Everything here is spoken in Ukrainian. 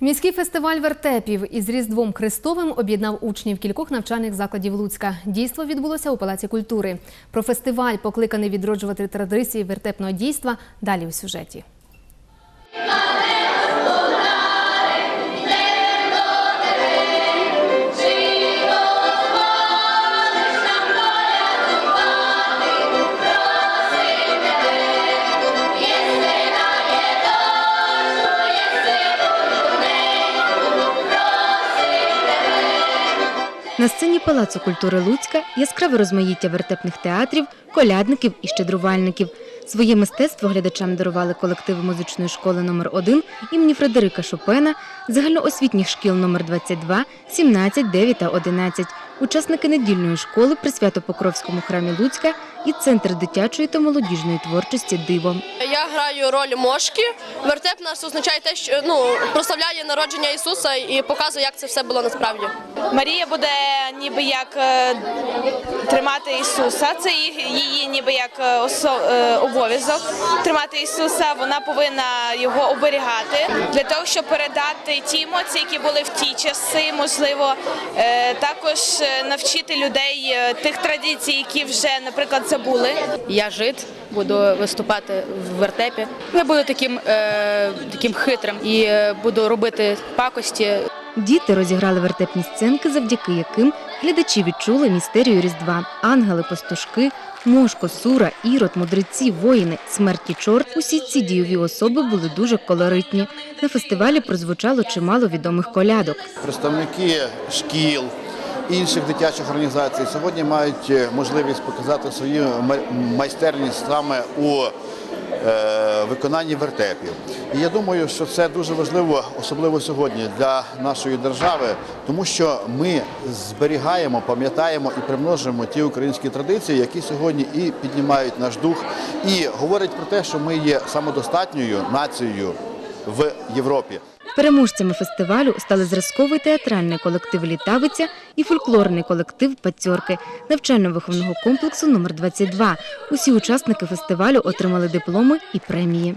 Міський фестиваль вертепів із Різдвом Христовим об'єднав учнів кількох навчальних закладів Луцька. Дійство відбулося у Палаці культури. Про фестиваль, покликаний відроджувати традиції вертепного дійства, далі у сюжеті. На сцені Палацу культури Луцька яскраве розмаїття вертепних театрів, колядників і щедрувальників. Своє мистецтво глядачам дарували колективи музичної школи номер 1 імені Фредерика Шопена, загальноосвітніх шкіл номер 22, 17, 9 та 11, учасники недільної школи при Свято-Покровському храмі Луцька і Центр дитячої та молодіжної творчості Диво. Я граю роль мошки. Вертеп нас означає те, що ну прославляє народження Ісуса і показує, як це все було насправді. Марія буде ніби як е, тримати Ісуса. Це її, ніби як е, е, обов'язок тримати Ісуса. Вона повинна його оберігати для того, щоб передати ті емоції, які були в ті часи. Можливо, також навчити людей е, тих традицій, які вже, наприклад, забули. Я жид, буду виступати в вертепі. Я буду таким, е, таким хитрим і е, буду робити пакості. Діти розіграли вертепні сценки, завдяки яким глядачі відчули містерію Різдва. Ангели, пастушки, Мошко, Сура, Ірод, мудреці, воїни, смерті чорт. Усі ці дійові особи були дуже колоритні. На фестивалі прозвучало чимало відомих колядок. представники шкіл, інших дитячих організацій сьогодні мають е, можливість показати свою ма- майстерність саме у е, виконанні вертепів. І я думаю, що це дуже важливо, особливо сьогодні для нашої держави, тому що ми зберігаємо, пам'ятаємо і примножуємо ті українські традиції, які сьогодні і піднімають наш дух, і говорять про те, що ми є самодостатньою нацією в Європі. Переможцями фестивалю стали зразковий театральний колектив Літавиця і фольклорний колектив Пацьорки навчально-виховного комплексу номер 22 Усі учасники фестивалю отримали дипломи і премії.